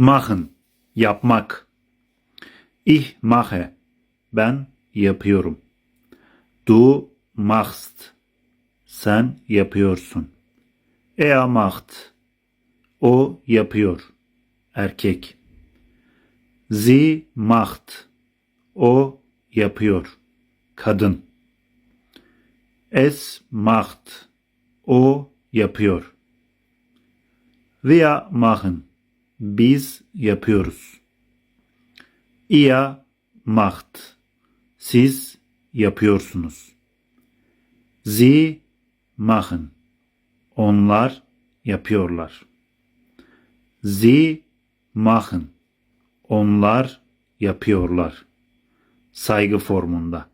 machen yapmak. Ich mache ben yapıyorum. Du machst sen yapıyorsun. Er macht o yapıyor. Erkek. Sie macht o yapıyor. Kadın. Es macht o yapıyor. Wir machen biz yapıyoruz. Ihr macht siz yapıyorsunuz. Sie machen onlar yapıyorlar. Sie machen onlar yapıyorlar. Saygı formunda.